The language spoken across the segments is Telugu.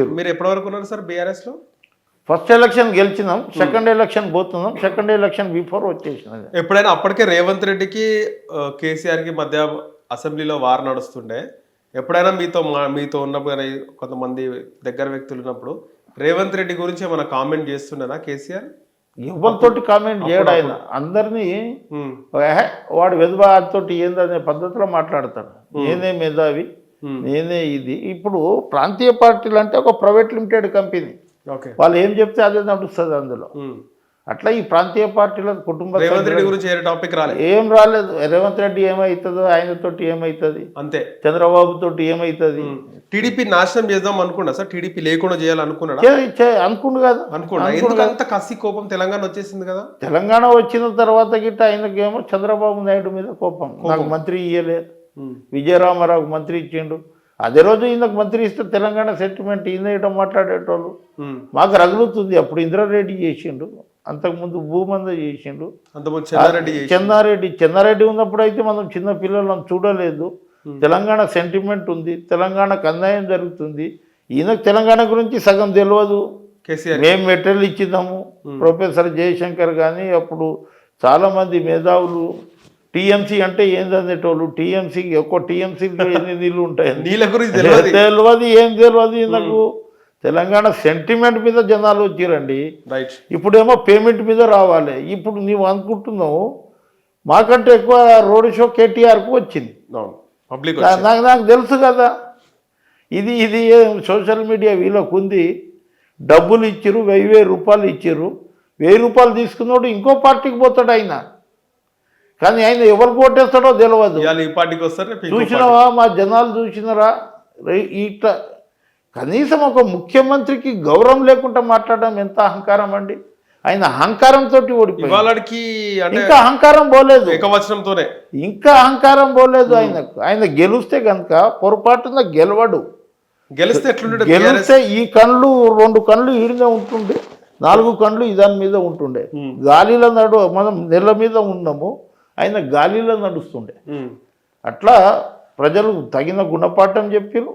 వచ్చారు మీరు ఎప్పటి వరకు ఉన్నారు సార్ బీఆర్ఎస్లో ఫస్ట్ ఎలక్షన్ గెలిచినాం సెకండ్ ఎలక్షన్ పోతున్నాం సెకండ్ ఎలక్షన్ బిఫోర్ వచ్చేసినది. ఎప్పుడైనా అప్పటికే రేవంత్ రెడ్డికి ఆ, కేసీఆర్కి మధ్య అసెంబ్లీలో వార్ నడుస్తుండే. ఎప్పుడైనా మీతో మీతో ఉన్నప్పుడు కానీ కొంతమంది దగ్గర వ్యక్తులు ఉన్నప్పుడు రేవంత్ రెడ్డి గురించి ఏమైనా కామెంట్ చేస్తుండేనా కేసీఆర్? ఎవరితోటి కామెంట్ చేయడు ఆయన. అందరినీ ఉమ్, "ఏహే, వాడు వెధవాతో ఏందనే పద్ధతిలో మాట్లాడతాడు. నేనే మేధావి. నేనే ఇది. ఇప్పుడు ప్రాంతీయ పార్టీలు అంటే ఒక ప్రైవేట్ లిమిటెడ్ కంపెనీ. వాళ్ళు ఏం చెప్తే అదే నడుస్తుంది అందులో. ఉమ్. అట్లా ఈ ప్రాంతీయ పార్టీల కుటుంబ రేవంత్ రెడ్డి గురించి ఏ టాపిక్ రాలే. ఏం రాలేదు. రేవంత్ రెడ్డి ఏమవుతుందో ఆయనతోటి ఏమవుతుంది అంతే. చంద్రబాబు తోటి ఏమవుతుంది టీడీపీ నాశనం చేద్దాం అనుకున్నా సార్? టీడీపీ లేకుండా చేయాలనుకున్నాడా? అనుకుండు కదా. అనుకున్నా. అంత కసి కోపం తెలంగాణ వచ్చేసింది కదా? తెలంగాణ వచ్చిన తర్వాత గిట్ట ఆయనకేమో చంద్రబాబు నాయుడు మీద కోపం. నాకు మంత్రి ఇయ్యలేదు. ఉమ్, విజయరామారావు మంత్రి ఇచ్చిండు. అదే రోజు ఈయనకు మంత్రి ఇస్తే తెలంగాణ సెంటిమెంట్ ఈయన మాట్లాడేటోళ్ళు. మాకు రగులుతుంది. అప్పుడు ఇంద్రారెడ్డి చేసిండు. అంతకుముందు భూమంద చేసిండు. చెన్నారెడ్డి చెన్నారెడ్డి ఉన్నప్పుడు అయితే మనం చిన్న పిల్లలను చూడలేదు. తెలంగాణ సెంటిమెంట్ ఉంది. తెలంగాణకు అన్యాయం జరుగుతుంది. ఈయనకు తెలంగాణ గురించి సగం తెలియదు మేము మెటీరియల్ ఇచ్చినాము ప్రొఫెసర్ జయశంకర్ కానీ అప్పుడు చాలామంది మేధావులు టీఎంసీ అంటే ఏందనేటోళ్ళు టీఎంసీకి ఒక్కో టీఎంసీలో ఎన్ని నీళ్ళు ఉంటాయని నీళ్ళ గురించి తెలియదు ఏం తెలియదు నాకు తెలంగాణ సెంటిమెంట్ మీద జనాలు వచ్చిరండి. రైట్. ఇప్పుడేమో పేమెంట్ మీద రావాలి. ఇప్పుడు నీవు అనుకుంటున్నావు మాకంటే ఎక్కువ రోడ్ షో కేటీఆర్కు వచ్చింది. పబ్లిక్ నాకు నాకు తెలుసు కదా. ఇది ఇది సోషల్ మీడియా వీళ్ళకు ఉంది. డబ్బులు ఇచ్చిర్రు వెయ్యి వెయ్యి రూపాయలు ఇచ్చిర్రు. వెయ్యి రూపాయలు తీసుకున్నాడు ఇంకో పార్టీకి పోతాడు ఆయన. కానీ ఆయన ఎవరికి ఓటేస్తాడో తెలియదు ఇవాళ ఈ పార్టీకి వస్తారు? చూసినావా? మా జనాలు చూసినారా? ఇట్లా కనీసం ఒక ముఖ్యమంత్రికి గౌరవం లేకుండా మాట్లాడడం ఎంత అహంకారం అండి? ఆయన అహంకారంతో ఓడిపోయి ఇంకా అహంకారం పోలేదు. ఏకవచనంతోనే. ఇంకా అహంకారం పోలేదు ఆయనకు. ఆయన గెలిస్తే కనుక పొరపాటున గెలవడు. గెలిస్తే గెలిస్తే ఈ కళ్ళు రెండు కళ్ళు ఈడనే ఉంటుండే. నాలుగు కళ్ళు ఇదాని మీద ఉంటుండే. గాలిలో నడు మనం నెల మీద ఉన్నాము. ఆయన గాలిలో నడుస్తుండే. అట్లా ప్రజలు తగిన గుణపాఠం చెప్పిరు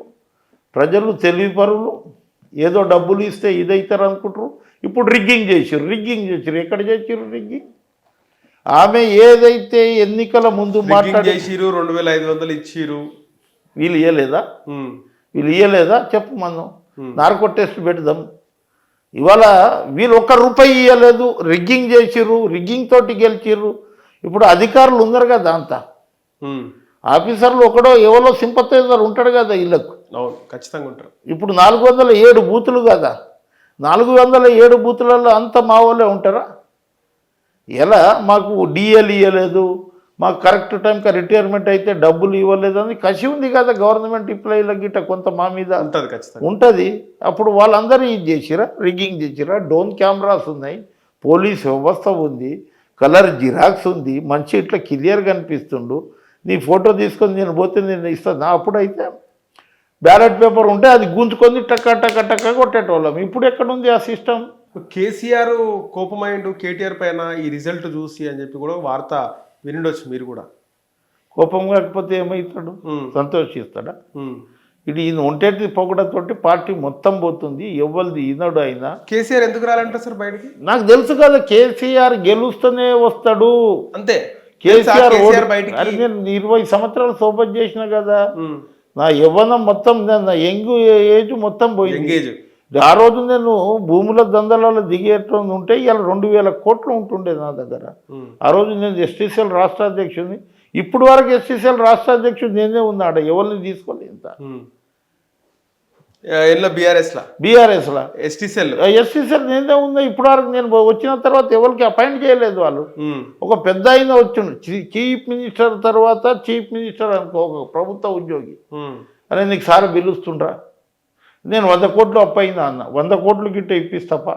ప్రజలు తెలివిపరులు. ఏదో డబ్బులు ఇస్తే ఇదైతారు అనుకుంటారు. ఇప్పుడు రిగ్గింగ్ చేసిర్రు రిగ్గింగ్ చేసిర్రు. ఎక్కడ చేసిర్రు రిగ్గింగ్? ఆమె ఏదైతే ఎన్నికల ముందు మాట్లాడి చేసిరు రెండు వేల ఐదు వందలు ఇచ్చిరు వీళ్ళు ఇవ్వలేదా వీళ్ళు ఇవ్వలేదా చెప్పు మనం నార్కో టెస్ట్ పెడదాం. ఇవాళ వీళ్ళు ఒక్క రూపాయి ఇవ్వలేదు రిగ్గింగ్ చేసిర్రు రిగ్గింగ్ తోటి గెలిచిర్రు. ఇప్పుడు అధికారులు ఉన్నారు కదా అంతా. ఆఫీసర్లు ఒకడో ఎవరో సింపతైజర్ ఉంటాడు కదా అవును ఖచ్చితంగా ఉంటారు. ఇప్పుడు నాలుగు వందల ఏడు బూతులు కదా. నాలుగు వందల ఏడు బూతులలో అంత మా వాళ్ళే ఉంటారా? ఎలా? మాకు డిఎల్ ఇవ్వలేదు మాకు కరెక్ట్ టైంకి రిటైర్మెంట్ అయితే డబ్బులు ఇవ్వలేదు అని కసి ఉంది కదా గవర్నమెంట్ ఎంప్లాయీల గిట్ట కొంత మా మీద. ఉంటది ఖచ్చితంగా. ఉంటుంది. అప్పుడు వాళ్ళందరూ ఇది చేసిరా? రిగ్గింగ్ చేసిరా? డోన్ కెమెరాస్ ఉన్నాయి. పోలీస్ వ్యవస్థ ఉంది. కలర్ జిరాక్స్ ఉంది మంచి ఇట్లా క్లియర్ కనిపిస్తుండు. నీ ఫోటో తీసుకొని నేను పోతే నేను ఇస్తాను అప్పుడైతే బ్యాలెట్ పేపర్ ఉంటే అది గుంజుకొని టక్క టక్క టక్క కొట్టేటోళ్ళం. ఇప్పుడు ఎక్కడుంది ఆ సిస్టమ్? కేసీఆర్ కోపమైండు కేటీఆర్ పైన ఈ రిజల్ట్ చూసి అని చెప్పి కూడా వార్త వినిండొచ్చు మీరు కూడా. కోపం కాకపోతే ఏమవుతాడు సంతోషిస్తాడా? ఇది ఈయన ఒంటేటి పొగడతోటి పార్టీ మొత్తం పోతుంది ఎవరిది ఈనాడు అయినా. కేసీఆర్ ఎందుకు రాలంటారు సార్ బయటికి? నాకు తెలుసు కదా కేసీఆర్ గెలుస్తూనే వస్తాడు. అంతే. కేసీఆర్ అరే నేను ఇరవై సంవత్సరాలు సోపత్ చేసిన కదా. నా యవ్వనం మొత్తం నా- యంగ్ ఏజ్ మొత్తం పోయింది. ఆ రోజు నేను భూముల దందలలో దిగేట్టు ఉంటే ఇలా రెండు వేల కోట్లు ఉంటుండే నా దగ్గర. ఆ రోజు నేను ఎస్టీసీఎల్ రాష్ట్ర అధ్యక్షుడిని ఇప్పుడు వరకు ఎస్టీసీఎల్ రాష్ట్ర అధ్యక్షుడు నేనే ఉన్నాడు? ఎవరిని తీసుకోలేదు ఇంత? బీఆర్ఎస్లా? ఎస్టీసీఎల్. నేనే ఉన్నా ఇప్పుడు వరకు నేను వచ్చిన తర్వాత ఎవరికి అపాయింట్ చేయలేదు వాళ్ళు. ఒక పెద్ద ఆయన వచ్చిండు. చీఫ్ మినిస్టర్ తర్వాత చీఫ్ మినిస్టర్ అనుకో ఒక ప్రభుత్వ ఉద్యోగి. అరే నీకు సార్ పిలుస్తుండ్రా? నేను వంద కోట్లు అప్పయిందా అన్న. వంద కోట్లు గిట్ట ఇప్పిస్తాప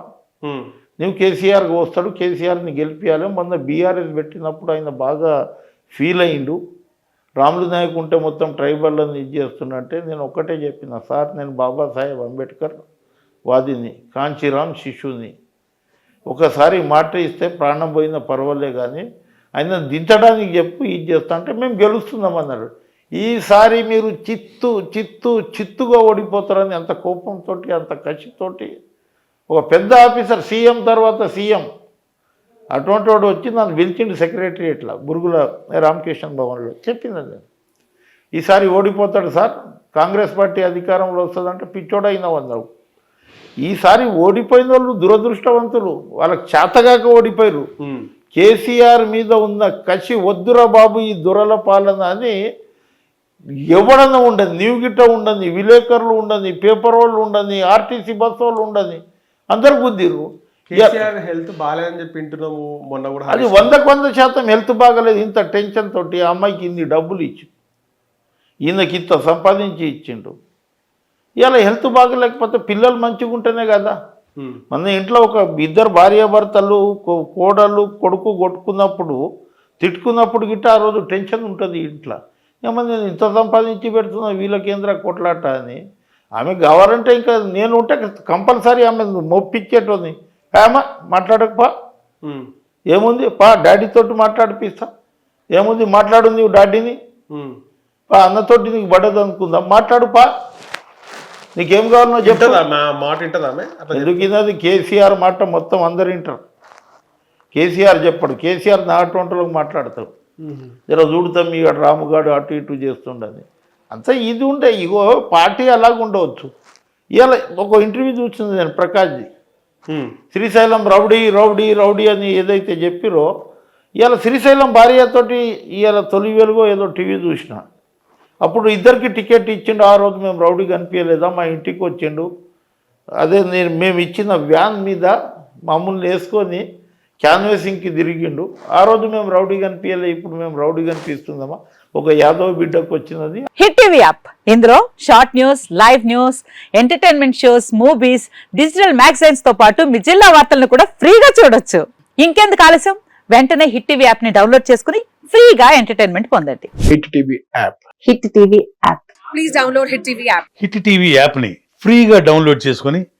నువ్వు కేసీఆర్కి వస్తాడు కేసీఆర్ని గెలిపించాలి మొన్న బీఆర్ఎస్ పెట్టినప్పుడు ఆయన బాగా ఫీల్ అయిండు రాములు నాయక్ ఉంటే మొత్తం ట్రైబల్ని ఇది చేస్తున్నట్టే నేను ఒక్కటే చెప్పిన సార్ నేను బాబాసాహెబ్ అంబేద్కర్ వాదిని కాంచీరామ్ శిష్యుని. ఒకసారి మాట ఇస్తే ప్రాణం పోయినా పర్వాలే కానీ ఆయన దించడానికి చెప్పు ఇది చేస్తా అంటే మేము గెలుస్తున్నాం అన్నాడు. ఈసారి మీరు చిత్తు చిత్తు చిత్తుగా ఓడిపోతారని అంత కోపంతో అంత కసితోటి ఒక పెద్ద ఆఫీసర్ సీఎం తర్వాత సీఎం అటువంటి వాడు వచ్చి నన్ను పిలిచిండు సెక్రటరియట్లో బురుగుల రామకృష్ణ భవన్లో. చెప్పింది ఈసారి ఓడిపోతాడు సార్ కాంగ్రెస్ పార్టీ అధికారంలో వస్తుందంటే పిచ్చోడైన వందవు ఈసారి ఓడిపోయిన వాళ్ళు దురదృష్టవంతులు వాళ్ళకి చేతగాక ఓడిపోయారు. కేసీఆర్ మీద ఉన్న కసి వద్దురా బాబు ఈ దురల పాలన అని ఎవడన్నా ఉండదు నీవు గిట్ట ఉండని విలేకరులు ఉండని పేపర్ వాళ్ళు ఉండని ఆర్టీసీ బస్ వాళ్ళు ఉండని అందరు గుద్దిరు కేసీఆర్ హెల్త్ బాగాలేదని చెప్పి వింటున్నాము. మొన్న కూడా అది వందకు వంద శాతం హెల్త్ బాగలేదు. ఇంత టెన్షన్ తోటి ఆ అమ్మాయికి ఇన్ని డబ్బులు ఇచ్చి ఈయనకి ఇంత సంపాదించి ఇచ్చిండు ఇలా హెల్త్ బాగలేకపోతే పిల్లలు మంచిగా ఉంటేనే కదా. మన ఇంట్లో ఒక ఇద్దరు భార్యాభర్తలు కోడలు కొడుకు కొట్టుకున్నప్పుడు తిట్టుకున్నప్పుడు గిట్ట ఆ రోజు టెన్షన్ ఉంటుంది ఇంట్లో. ఏమన్నా నేను ఇంత సంపాదించి పెడుతున్నా వీళ్ళ కేంద్ర కొట్లాట అని. ఆమె కావాలంటే ఇంకా నేను ఉంటే కంపల్సరీ ఆమె మొప్పించేటోని ఏమా మాట్లాడకపో. ఏముంది? పా డాడీతోటి మాట్లాడిపిస్తా ఏముంది? మాట్లాడు నీవు డాడీని. పా అన్నతోటి నీకు పడదు అనుకుందాం. మాట్లాడు పా. నీకేం కావాలనో చెప్పు. వింటదా మా మాట ఎందుకు కేసీఆర్ మాట మొత్తం అందరు వింటారు. కేసీఆర్ చెప్పడు. కేసీఆర్ నా అటువంటిలోకి మాట్లాడతాడు. జర చూడతాం ఈ రాముగాడు అటు ఇటు చేస్తుండని. అంతా ఇది ఉండే. ఇగో పార్టీ అలాగ ఉండవచ్చు ఇవాళ ఒక ఇంటర్వ్యూ చూసింది నేను ప్రకాష్ది ఉమ్, శ్రీశైలం రౌడీ రౌడీ రౌడీ అని ఏదైతే చెప్పిరో ఇవాళ శ్రీశైలం భార్యతోటి ఇవాళ తొలి వెలుగో ఏదో టీవీ చూసిన. అప్పుడు ఇద్దరికి టికెట్ ఇచ్చిండు ఆ రోజు మేము రౌడీ కనిపించలేదా మా ఇంటికి వచ్చిండు. అదే నేను మేము ఇచ్చిన వ్యాన్ మీద మమ్మల్ని వేసుకొని క్యాన్వేసింగ్కి తిరిగిండు. ఆ రోజు మేము రౌడీ కనిపించలే ఇప్పుడు మేము రౌడీ కనిపిస్తుందమ్మా ఒక యాదవ్ బిడ్డకు వచ్చినది. Hit TV app. ఇందులో short news live news entertainment shows movies digital మ్యాగజైన్స్తో పాటు మీ జిల్లా వార్తలను కూడా ఫ్రీగా చూడొచ్చు. ఇంకెందుకు ఆలస్యం? వెంటనే హిట్ టీవీ యాప్ని డౌన్లోడ్ చేసుకుని ఫ్రీగా ఎంటర్టైన్మెంట్ పొందండి. Hit TV app. Hit TV app. Please download Hit TV app. Hit TV యాప్ని ఫ్రీగా డౌన్లోడ్ చేసుకొని